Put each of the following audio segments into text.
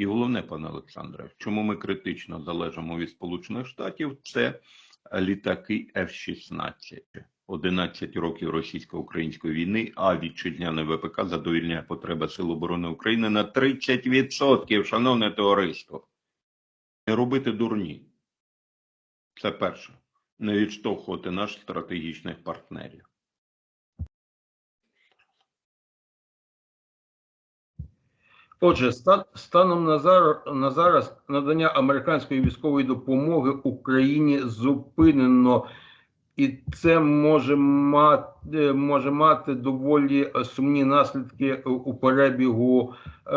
І головне, пане Олександре, чому ми критично залежимо від Сполучених Штатів, це літаки F-16. 11 років російсько-української війни, а вітчизняне ВПК задовільняє потреби Сил оборони України на 30%, шановне товариство. Не робити дурні. Це перше. Не відштовхувати наших стратегічних партнерів. Отже, ста- станом на зараз, на зараз надання американської військової допомоги Україні зупинено, і це може мати, може мати доволі е, сумні наслідки у- перебігу е,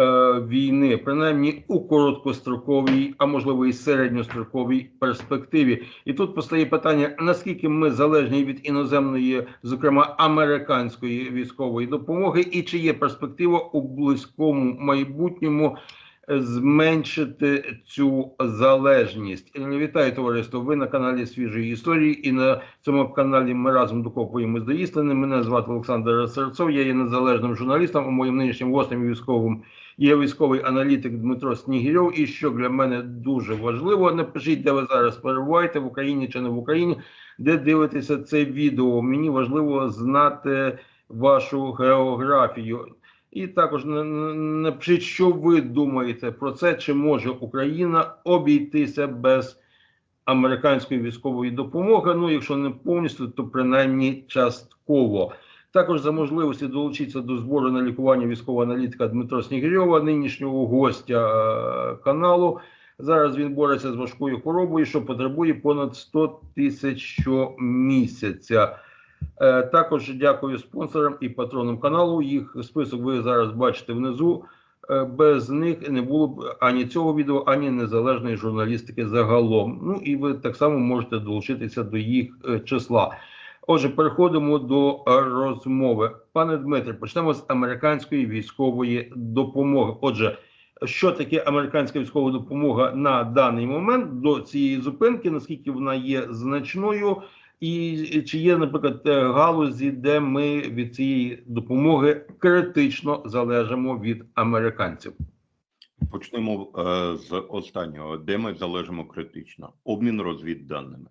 війни, принаймні у короткостроковій, а можливо і середньостроковій перспективі. І тут постає питання: наскільки ми залежні від іноземної, зокрема американської військової допомоги, і чи є перспектива у близькому майбутньому е, зменшити цю залежність? Вітаю товариство. Ви на каналі Свіжої історії, і на цьому каналі ми разом докопуємось до істини. Мене звати Олександр Серцов. Я є незалежним журналістом. А моїм нинішнім гостем військовим є військовий аналітик Дмитро Снігірьов. І що для мене дуже важливо, напишіть, де ви зараз перебуваєте в Україні чи не в Україні, де дивитеся це відео. Мені важливо знати вашу географію. І також на- на- напишіть, що ви думаєте про це, чи може Україна обійтися без американської військової допомоги. Ну, якщо не повністю, то принаймні частково. Також за можливості долучитися до збору на лікування військового аналітика Дмитро Снігирьова, нинішнього гостя е, каналу. Зараз він бореться з важкою хворобою, що потребує понад 100 тисяч щомісяця. Е, Також дякую спонсорам і патронам каналу. Їх список ви зараз бачите внизу. Е, Без них не було б ані цього відео, ані незалежної журналістики загалом. Ну і ви так само можете долучитися до їх е, числа. Отже, переходимо до розмови. Пане Дмитре, почнемо з американської військової допомоги. Отже, що таке американська військова допомога на даний момент до цієї зупинки? Наскільки вона є значною? І чи є, наприклад, е, галузі, де ми від цієї допомоги критично залежимо від американців? Почнемо е, з останнього, де ми залежимо критично. Обмін розвідданими.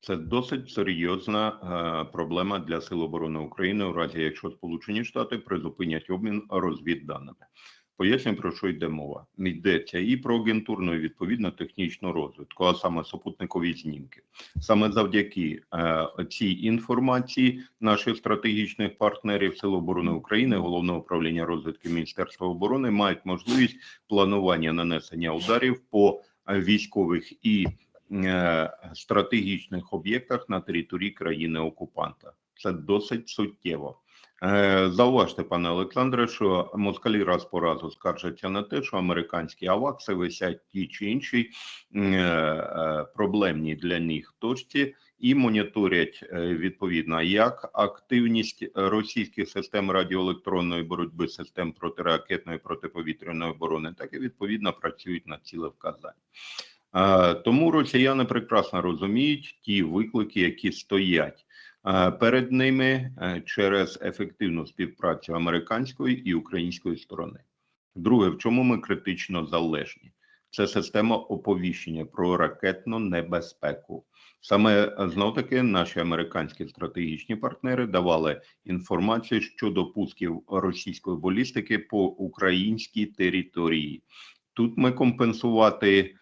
Це досить серйозна е, проблема для Сил оборони України у разі, якщо Сполучені Штати призупинять обмін розвідданими. Поясню, про що йде мова. Йдеться і про агентурну і відповідно технічну розвитку, а саме супутникові знімки. Саме завдяки е, цій інформації наших стратегічних партнерів Сил оборони України, головного управління розвідки Міністерства оборони мають можливість планування нанесення ударів по військових і е, стратегічних об'єктах на території країни окупанта. Це досить суттєво. Е, Зауважте, пане Олександре, що москалі раз по разу скаржаться на те, що американські авакси висять ті чи інші е, е, проблемні для них точці і моніторять відповідно як активність російських систем радіоелектронної боротьби, систем протиракетної протиповітряної оборони, так і відповідно працюють на ціле вказання. Тому росіяни прекрасно розуміють ті виклики, які стоять перед ними е, через ефективну співпрацю американської і української сторони. Друге, в чому ми критично залежні? Це система оповіщення про ракетну небезпеку. Саме знов таки наші американські стратегічні партнери давали інформацію щодо пусків російської балістики по українській території. Тут ми компенсувати е, е,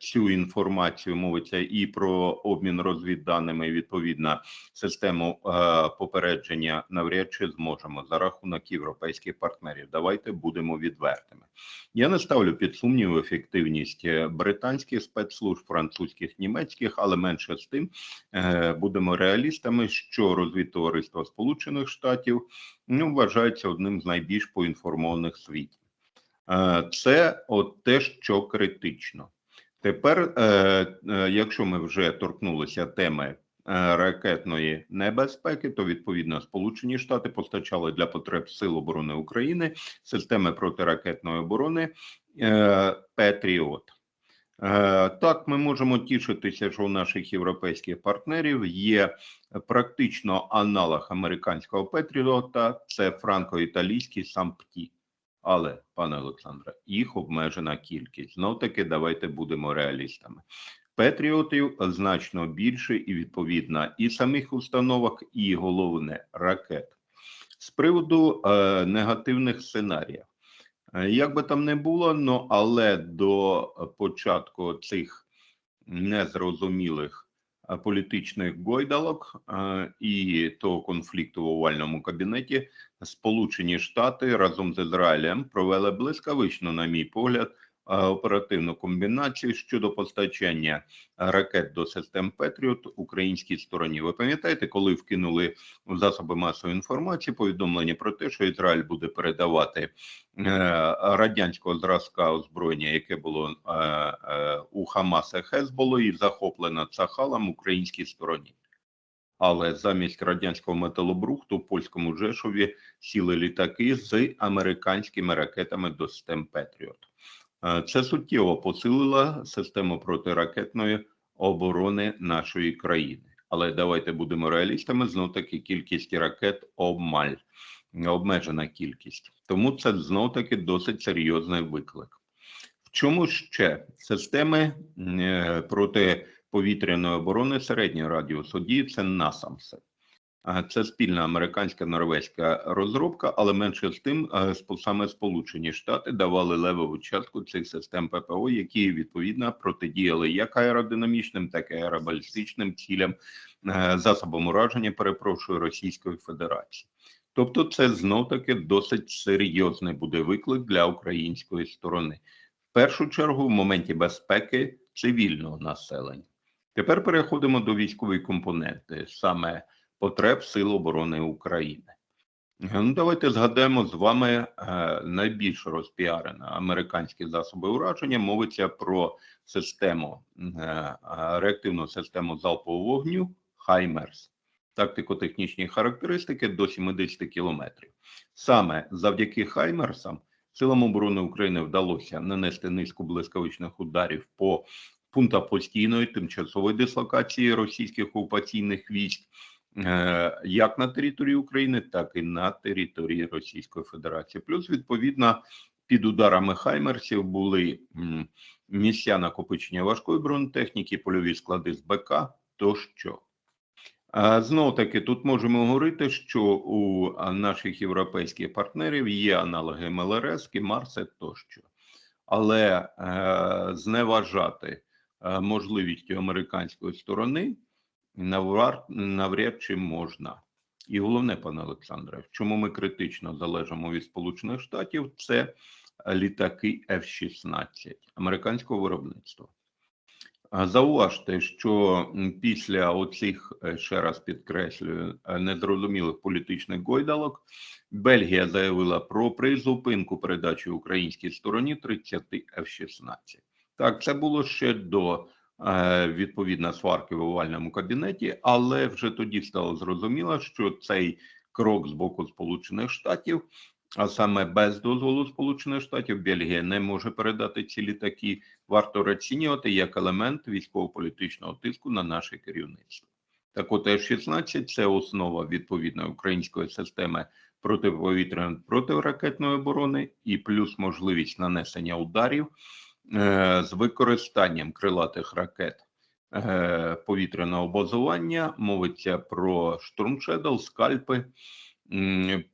цю інформацію мовиться і про обмін розвідданими, відповідно, систему е, попередження навряд чи зможемо за рахунок європейських партнерів. Давайте будемо відвертими. Я не ставлю під сумнів ефективність е, британських спецслужб, французьких, німецьких, але менше з тим е, будемо реалістами, що розвідтовариство Сполучених Штатів ну, вважається одним з найбільш поінформованих світі. Е, Це от те, що критично. Тепер, е, е, якщо ми вже торкнулися теми ракетної небезпеки, то відповідно Сполучені Штати постачали для потреб Сил оборони України системи протиракетної оборони Петріот. Так, ми можемо тішитися, що у наших європейських партнерів є практично аналог американського Петріота, це франко-італійський сампті. Але, пане Олександре, їх обмежена кількість. Знов таки, давайте будемо реалістами. Петріотів значно більше, і відповідно і самих установок, і головне ракет. З приводу е, негативних сценаріїв. Е, Як би там не було, ну але до початку цих незрозумілих політичних гойдалок е, і того конфлікту в овальному кабінеті. Сполучені Штати разом з Ізраїлем провели блискавично, на мій погляд, е, оперативну комбінацію щодо постачання ракет до систем Петріот українській стороні. Ви пам'ятаєте, коли вкинули в засоби масової інформації повідомлення про те, що Ізраїль буде передавати е, радянського зразка озброєння, яке було е, е, у Хамаса Хезболої, захоплено Цахалом українській стороні. Але замість радянського металобрухту в польському Жешові сіли літаки з американськими ракетами до систем Петріот. Е, Це суттєво посилило систему протиракетної оборони нашої країни. Але давайте будемо реалістами. Знов таки кількість ракет обмаль обмежена кількість. Тому це знов таки досить серйозний виклик. В чому ще системи е, протиповітряної оборони середнього радіусу дії це насамсе. Це спільна американська норвезька розробка, але менше з тим саме Сполучені Штати давали левову частку цих систем ППО, які відповідно протидіяли як аеродинамічним, так і аеробалістичним цілям засобам ураження. Перепрошую Російської Федерації. Тобто, це знов таки досить серйозний буде виклик для української сторони. В першу чергу, в моменті безпеки цивільного населення. Тепер переходимо до військової компоненти, саме потреб Сил оборони України. Е, Ну, давайте згадаємо з вами е, найбільш розпіарені американські засоби ураження. Мовиться про систему е, реактивну систему залпового вогню Хаймерс. Тактико-технічні характеристики до 70 кілометрів. Саме завдяки Хаймерсам силам оборони України вдалося нанести низку блискавичних ударів по пунктах постійної тимчасової дислокації російських окупаційних військ, як на території України, так і на території Російської Федерації. Плюс, відповідно, під ударами Хаймерсів були місця накопичення важкої бронетехніки, польові склади з БК тощо. Знову таки, тут можемо говорити, що у наших європейських партнерів є аналоги МЛРС, Кімарсе тощо, але е, зневажати е, можливістю американської сторони навряд, чи можна. І головне, пане Олександре, в чому ми критично залежимо від Сполучених Штатів, це літаки F-16 американського виробництва. Зауважте, що після оцих, е, ще раз підкреслюю, е, незрозумілих політичних гойдалок, Бельгія заявила про призупинку передачі українській стороні 30 F-16. Так, це було ще до е, відповідно сварки в овальному кабінеті, але вже тоді стало зрозуміло, що цей крок з боку Сполучених Штатів, а саме без дозволу Сполучених Штатів, Бельгія не може передати ці літаки варто розцінювати як елемент військово-політичного тиску на наше керівництво. Так от F-16 – це основа відповідної української системи протиповітряної протиракетної оборони і плюс можливість нанесення ударів з використанням крилатих ракет е, повітряного базування. Мовиться про штурмшедл, скальпи,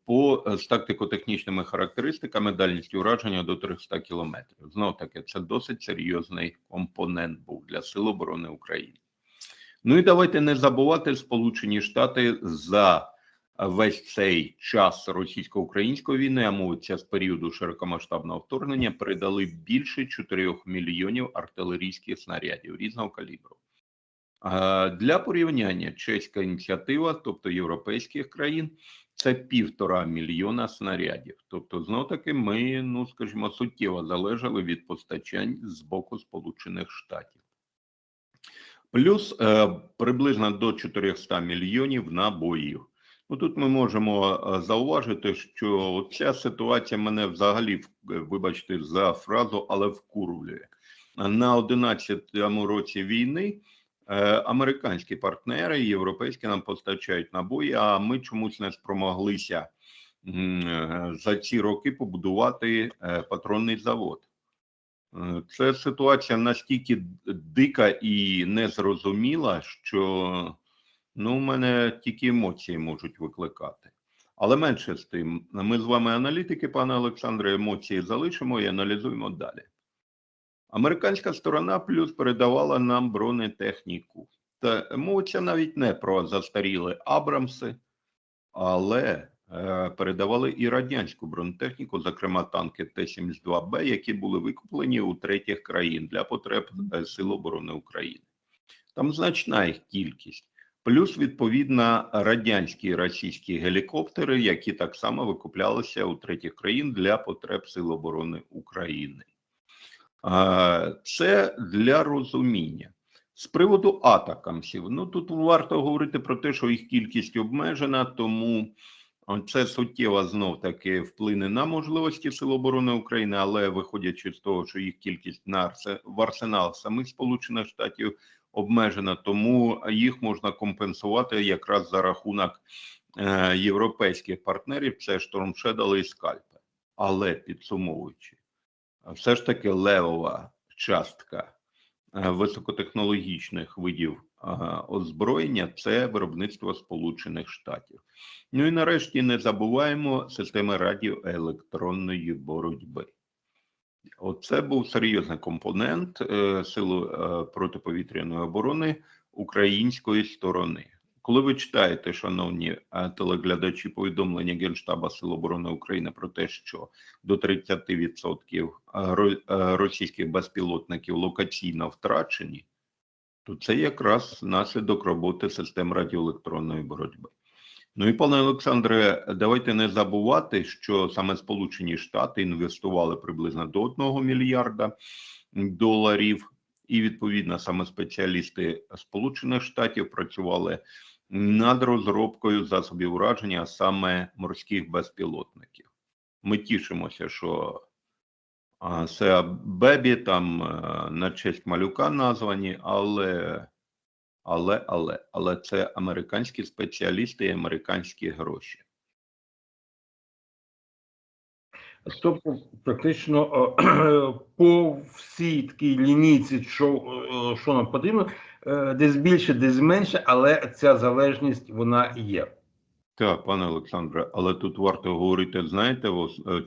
по з тактико-технічними характеристиками дальністю ураження до 300 кілометрів. Знов таки, це досить серйозний компонент був для Сил оборони України. Ну і давайте не забувати Сполучені Штати за весь цей час російсько-української війни, а мовиться з періоду широкомасштабного вторгнення, передали більше 4 мільйонів артилерійських снарядів різного калібру. Для порівняння чеська ініціатива, тобто європейських країн, це півтора мільйона снарядів.Тобто, знов таки, ми, ну скажімо, суттєво залежали від постачань з боку Сполучених Штатів. Плюс е, приблизно до 400 мільйонів набоїв. Ну тут ми можемо е, зауважити, що ця ситуація мене взагалі, вибачте за фразу, але вкурвлює. На 11-му році війни е, американські партнери європейські нам постачають набої, а ми чомусь не спромоглися е, за ці роки побудувати е, патронний завод. Е, Це ситуація настільки дика і незрозуміла, що ну, у мене тільки емоції можуть викликати. Але менше з тим, ми з вами аналітики, пане Олександре, емоції залишимо і аналізуємо далі. Американська сторона плюс передавала нам бронетехніку. Та мовиться навіть не про застаріли Абрамси, але е, передавали і радянську бронетехніку, зокрема танки Т-72Б, які були викуплені у третіх країн для потреб е, Сил оборони України. Там значна їх кількість. Плюс, відповідно, радянські і російські гелікоптери, які так само викуплялися у третіх країн для потреб Сил оборони України. Це для розуміння. З приводу атакамсів, ну тут варто говорити про те, що їх кількість обмежена, тому це суттєво знов таки вплине на можливості Сил оборони України, але виходячи з того, що їх кількість на арсе- в арсенал самих Сполучених Штатів обмежена, тому їх можна компенсувати якраз за рахунок е, європейських партнерів, це Shadow і Скальпи. Але підсумовуючи, все ж таки левова частка е, високотехнологічних видів е, озброєння це виробництво Сполучених Штатів. Ну і нарешті не забуваємо системи радіоелектронної боротьби. Оце був серйозний компонент е, сил е, протиповітряної оборони української сторони. Коли ви читаєте, шановні е, телеглядачі, повідомлення Генштаба Сил оборони України про те, що до 30% ро- е, російських безпілотників локаційно втрачені, то це якраз наслідок роботи систем радіоелектронної боротьби. Ну і пане Олександре, давайте не забувати, що саме Сполучені Штати інвестували приблизно до 1 мільярда доларів, і відповідно саме спеціалісти Сполучених Штатів працювали над розробкою засобів ураження, а саме морських безпілотників. Ми тішимося, що а, це Бебі там на честь малюка названі, але але, але, але це американські спеціалісти і американські гроші. Тобто, практично е, по всій такій лінійці, що, е, що нам потрібно, е, десь більше, десь менше, але ця залежність вона є. Так, пане Олександре, але тут варто говорити, знаєте,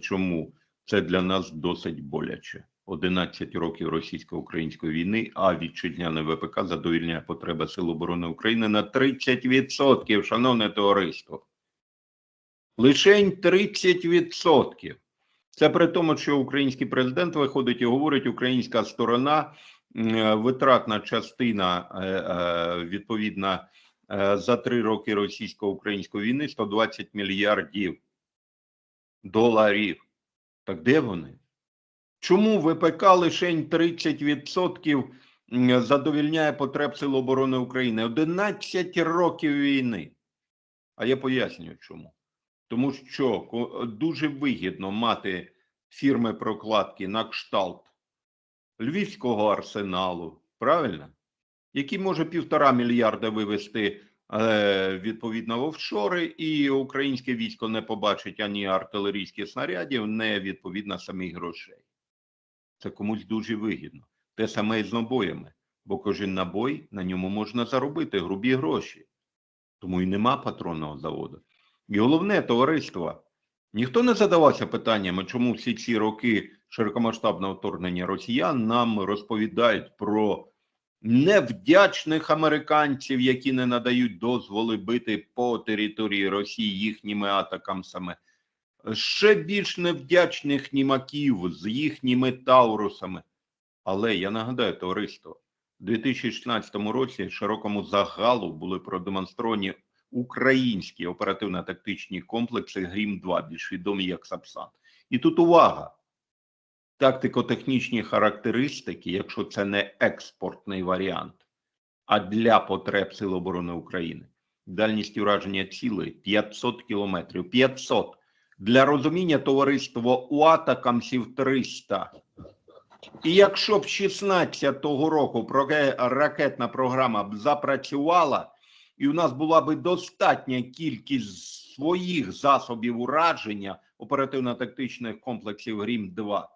чому це для нас досить боляче. 11 років російсько-української війни, а вітчизняне ВПК задовільняє потреби Сил оборони України на 30%, шановне товариство. Лишень 30%. Це при тому, що український президент виходить і говорить, українська сторона е, витратна частина е, е, відповідна за три роки російсько-української війни 120 мільярдів доларів. Так де вони? Чому ВПК лишень 30% задовільняє потреб Сил оборони України? 11 років війни. А я пояснюю чому. Тому що дуже вигідно мати фірми прокладки на кшталт Львівського арсеналу, правильно? Який може півтора мільярда вивести е, відповідно в офшори, і українське військо не побачить ані артилерійських снарядів, не відповідно самих грошей. Це комусь дуже вигідно. Те саме і з набоями, бо кожен набой на ньому можна заробити грубі гроші. Тому і нема патронного заводу. І головне товариство. Ніхто не задавався питаннями, чому всі ці роки широкомасштабного вторгнення росіян нам розповідають про невдячних американців, які не надають дозволи бити по території Росії їхніми атакам саме. Ще більш невдячних німаків з їхніми таурусами. Але я нагадаю, товариство, у 2016 році широкому загалу були продемонстровані українські оперативно-тактичні комплекси Грім-2, більш відомі як Сапсан. І тут увага. Тактико-технічні характеристики, якщо це не експортний варіант, а для потреб Сил оборони України. Дальність ураження цілей 500 кілометрів. 500. Для розуміння товариство у атакамсів 300. І якщо б 16-го року ракетна програма б запрацювала, і у нас була би достатня кількість своїх засобів ураження оперативно-тактичних комплексів Грім-2,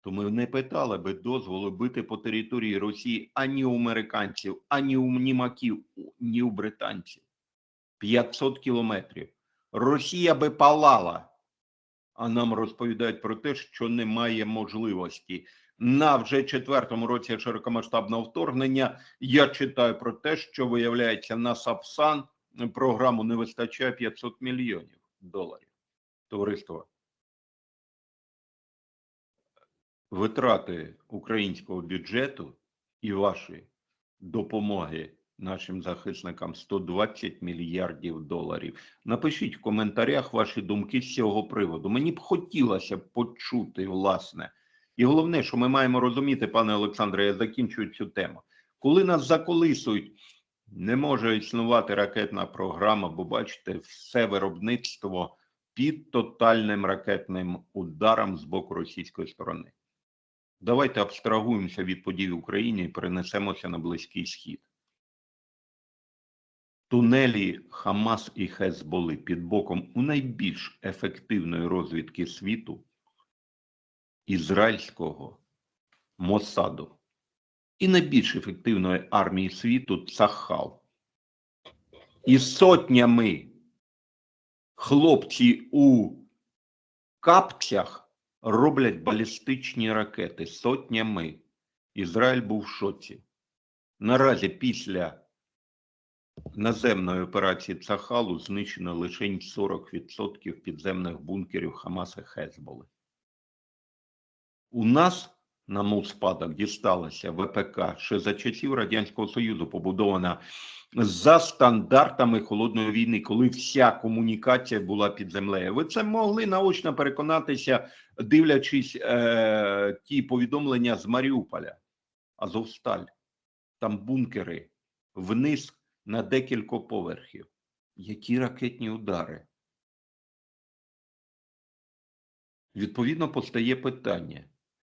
то ми не питали би дозволу бити по території Росії ані у американців, ані у німаків, ні у британців. 500 кілометрів. Росія би палала, а нам розповідають про те, що немає можливості. На вже четвертому році широкомасштабного вторгнення я читаю про те, що виявляється на Сапсан програму не вистачає 500 мільйонів доларів. Товариство. Витрати українського бюджету і ваші допомоги нашим захисникам 120 мільярдів доларів. Напишіть в коментарях ваші думки з цього приводу. Мені б хотілося почути, власне. І головне, що ми маємо розуміти, пане Олександре, я закінчую цю тему. Коли нас заколисують, не може існувати ракетна програма, бо бачите, все виробництво під тотальним ракетним ударом з боку російської сторони. Давайте абстрагуємося від подій в Україні і перенесемося на Близький Схід. Тунелі Хамас і Хезболи під боком у найбільш ефективної розвідки світу ізраїльського Мосаду і найбільш ефективної армії світу Цахал. І сотнями хлопці у капцях роблять балістичні ракети сотнями. Ізраїль був в шоці. Наразі після наземної операції Цахалу знищено лише 40% підземних бункерів Хамаса Хезболи. У нас на мов спадок дісталася ВПК ще за часів Радянського Союзу, побудована за стандартами холодної війни, коли вся комунікація була під землею. Ви це могли наочно переконатися, дивлячись е, ті повідомлення з Маріуполя, Азовсталь, там бункери вниз на декілька поверхів. Які ракетні удари? Відповідно, постає питання,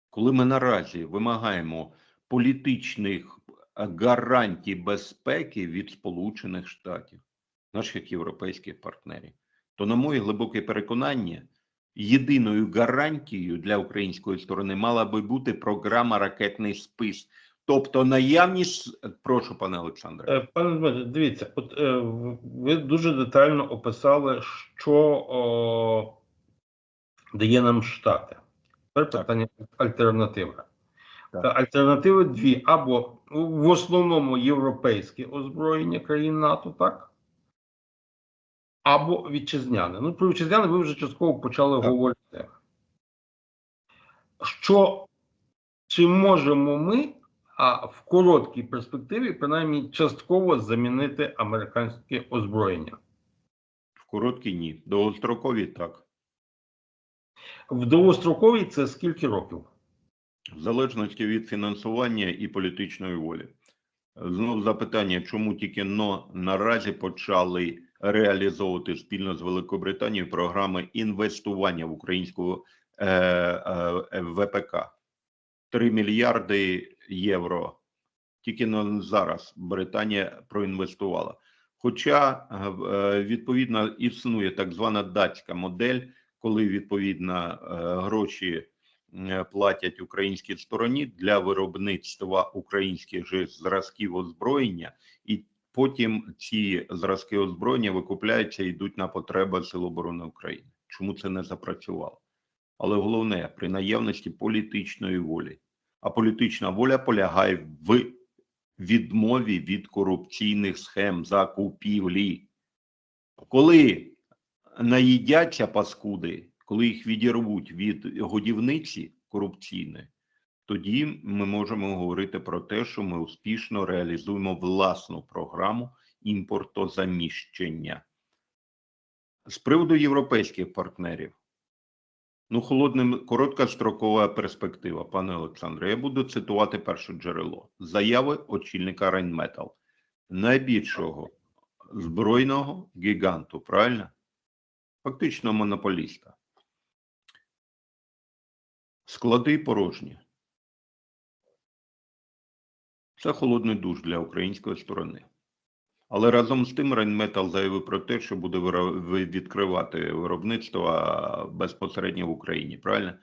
коли ми наразі вимагаємо політичних гарантій безпеки від Сполучених Штатів, наших європейських партнерів, то, на моє глибоке переконання, єдиною гарантією для української сторони мала би бути програма ракетний спис. Тобто наявність, прошу, пане Олександре. Е, Пане Дмитре, дивіться, от е, ви дуже детально описали, що о, дає нам Штати. Тепер питання альтернатива. Альтернативи дві: або в основному європейське озброєння країн НАТО, так? Або вітчизняне. Ну, про вітчизняне ви вже частково почали Так. говорити. Що чи можемо ми а в короткій перспективі, принаймні, частково замінити американське озброєння? В короткій ні. Довгострокові так. В довгостроковій це скільки років? В залежності від фінансування і політичної волі. Знов запитання, чому тільки но наразі почали реалізовувати спільно з Великобританією програми інвестування в українську е, е, ВПК. 3 мільярди євро. Тільки но зараз Британія проінвестувала. Хоча е, е, відповідно існує так звана датська модель, коли відповідно е, гроші платять українській стороні для виробництва українських же зразків озброєння, і потім ці зразки озброєння викупляються і йдуть на потреби Сил оборони України. Чому це не запрацювало? Але головне при наявності політичної волі. А політична воля полягає в відмові від корупційних схем закупівлі. Коли наїдяться паскуди, коли їх відірвуть від годівниці корупційної, тоді ми можемо говорити про те, що ми успішно реалізуємо власну програму імпортозаміщення. З приводу європейських партнерів, ну, холодним короткострокова перспектива, пане Олександре. Я буду цитувати перше джерело заяви очільника Рейнметал, найбільшого збройного гіганту, правильно? Фактично монополіста. Склади порожні. Це холодний душ для української сторони. Але разом з тим Рейнметал заявив про те, що буде відкривати виробництво безпосередньо в Україні, правильно?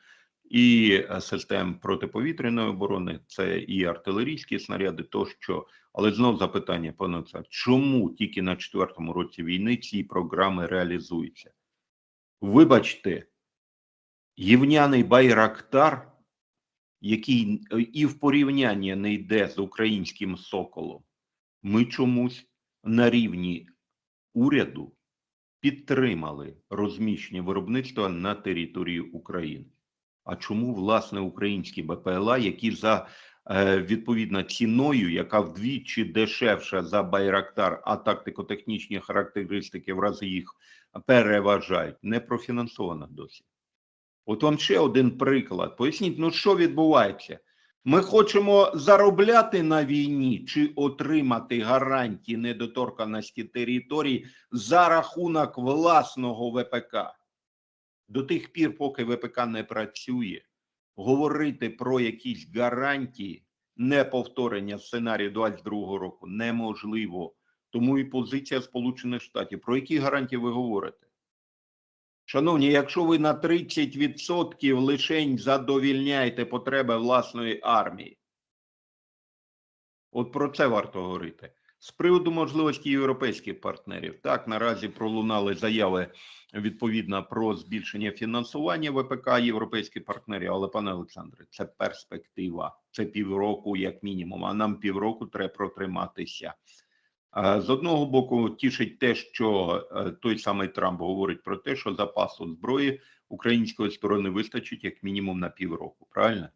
І е, систем протиповітряної оборони, це і артилерійські снаряди, тощо. Але знов запитання, пане Олександр, чому тільки на четвертому році війни ці програми реалізуються? Вибачте, Євняний Байрактар, який е, і в порівнянні не йде з українським соколом, ми чомусь на рівні уряду підтримали розміщення виробництва на території України. А чому власне українські БПЛА, які за е, відповідно ціною, яка вдвічі дешевша за Байрактар, а тактико-технічні характеристики в рази їх переважають, не профінансована досі. От вам ще один приклад. Поясніть, ну що відбувається? Ми хочемо заробляти на війні чи отримати гарантії недоторканості територій за рахунок власного ВПК. До тих пір, поки ВПК не працює, говорити про якісь гарантії неповторення сценарію 22 року неможливо. Тому і позиція Сполучених Штатів. Про які гарантії ви говорите? Шановні, якщо ви на 30% лишень задовільняєте потреби власної армії, от про це варто говорити. З приводу можливості європейських партнерів, так наразі пролунали заяви відповідно про збільшення фінансування ВПК європейських партнерів. Але, пане Олександре, це перспектива, це півроку, як мінімум. А нам півроку треба протриматися. З одного боку, тішить те, що е, той самий Трамп говорить про те, що запасу зброї української сторони вистачить як мінімум на півроку. Правильно?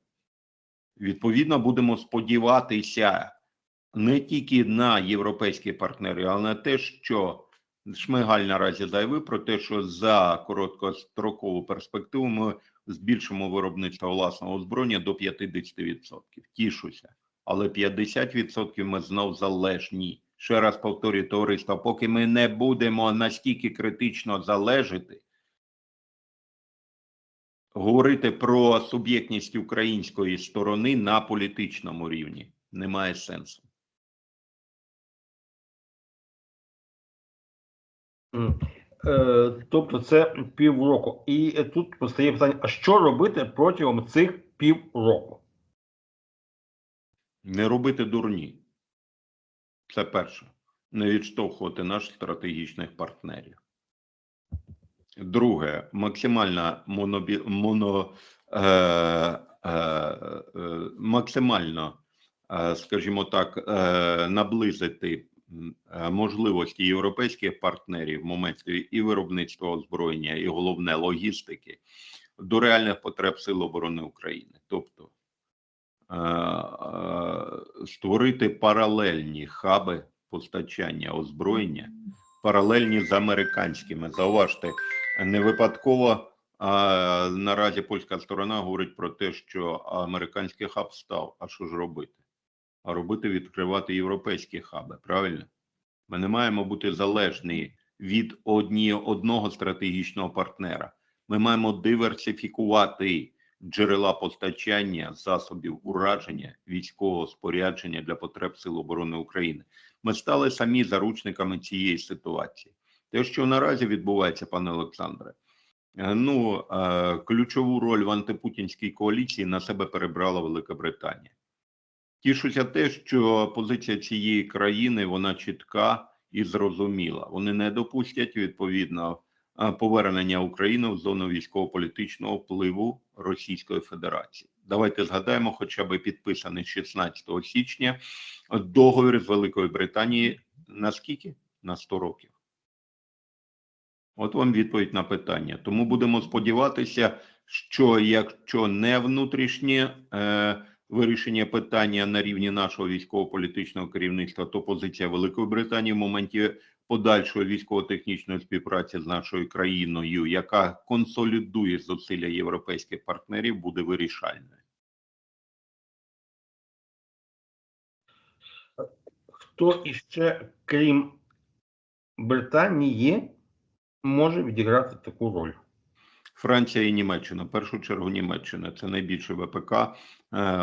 Відповідно, будемо сподіватися не тільки на європейські партнери, але на те, що Шмигаль наразі заявив про те, що за короткострокову перспективу ми збільшимо виробництво власного озброєння до 50%. Тішуся, але 50% ми знов залежні. Ще раз повторюю, товариство, поки ми не будемо настільки критично залежати, говорити про суб'єктність української сторони на політичному рівні немає сенсу. Е, Тобто це півроку. І тут постає питання: а що робити протягом цих півроку? Не робити дурні. Це перше. Не відштовхувати наших стратегічних партнерів. Друге, максимально монобі... моно, е, е, е, максимально, скажімо так, наблизити можливості європейських партнерів в моменті і виробництва озброєння, і головне логістики до реальних потреб Сил оборони України. Тобто створити паралельні хаби постачання озброєння, паралельні з американськими. Зауважте, не випадково а, наразі польська сторона говорить про те, що американський хаб став. А що ж робити? А робити відкривати європейські хаби, правильно? Ми не маємо бути залежні від одні, одного стратегічного партнера. Ми маємо диверсифікувати джерела постачання засобів ураження військового спорядження для потреб Сил оборони України. Ми стали самі заручниками цієї ситуації. Те, що наразі відбувається, пане Олександре, е, ну е, ключову роль в антипутінській коаліції на себе перебрала Велика Британія. Тішуся те, що позиція цієї країни вона чітка і зрозуміла. Вони не допустять відповідно повернення України в зону військово-політичного впливу Російської Федерації. Давайте згадаємо, хоча б підписаний 16 січня договір з Великої Британії на скільки? На 100 років. От вам відповідь на питання. Тому будемо сподіватися, що якщо не внутрішнє е, вирішення питання на рівні нашого військово-політичного керівництва, то позиція Великої Британії в моменті подальшої військово-технічної співпраці з нашою країною, яка консолідує зусилля європейських партнерів, буде вирішальною. Хто іще, крім Британії, може відіграти таку роль? Франція і Німеччина. В першу чергу Німеччина це найбільше ВПК е,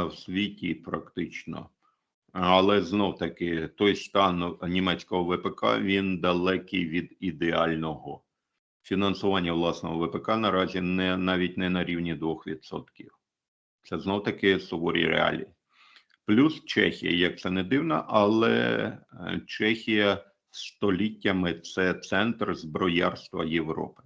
в світі практично. Але знов таки той стан німецького ВПК він далекий від ідеального. Фінансування власного ВПК наразі не навіть не на рівні 2%. Це знов таки суворі реалії. Плюс Чехія, як це не дивно, але е, Чехія століттями це центр зброярства Європи.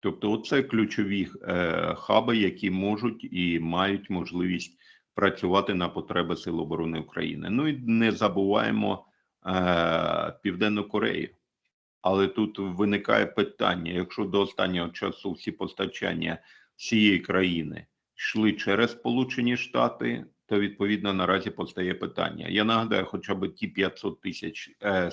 Тобто, це ключові е, хаби, які можуть і мають можливість працювати на потреби Сил оборони України. Ну і не забуваємо е, Південну Корею. Але тут виникає питання: якщо до останнього часу всі постачання цієї країни йшли через Сполучені Штати, то відповідно наразі постає питання. Я нагадаю, хоча б ті 500 тисяч е,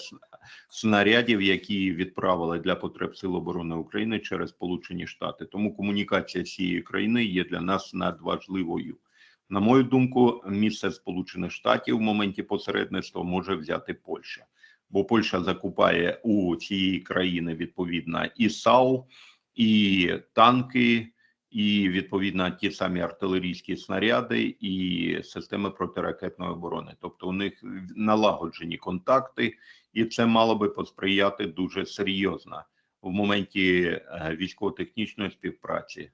снарядів, які відправили для потреб Сил оборони України через Сполучені Штати. Тому комунікація цієї країни є для нас надважливою. На мою думку, місце Сполучених Штатів в моменті посередництва може взяти Польща, бо Польща закупає у цієї країни відповідно і САУ, і танки, і відповідно ті самі артилерійські снаряди, і системи протиракетної оборони. Тобто у них налагоджені контакти, і це мало би посприяти дуже серйозно в моменті е, військово-технічної співпраці.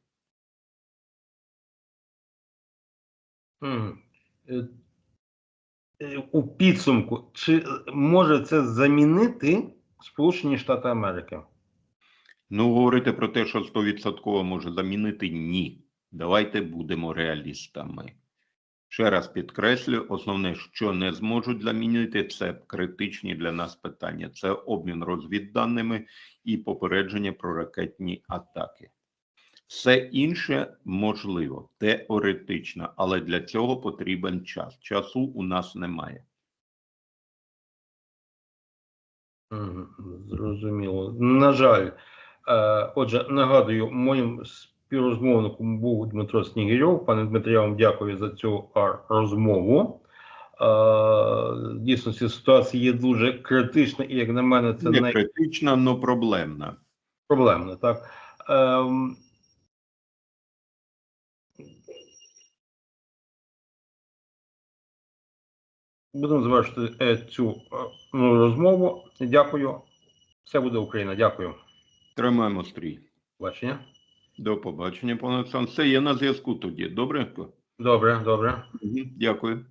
У підсумку, чи е, може це замінити Сполучені Штати Америки? Ну, говорити про те, що 100% може замінити ні. Давайте будемо реалістами. Ще раз підкреслю, основне, що не зможуть замінити, це критичні для нас питання. Це обмін розвідданими і попередження про ракетні атаки. Все інше можливо, теоретично, але для цього потрібен час. Часу у нас немає. Зрозуміло. На жаль, Е, отже, нагадую, моїм співрозмовником був Дмитро Снігирьов. Пане Дмитре, я вам дякую за цю розмову. Е, Дійсно, ця ситуація є дуже критична, і як на мене, це Не най... критична, але проблемна. проблемно, так. Ем... Будемо завершити е, цю е, ну, розмову. Дякую. Все буде Україна. Дякую. Тримаємо стрій. Бачення. До побачення, пане Олександр. Все, є на зв'язку тоді. Добре? Добре, добре. Дякую.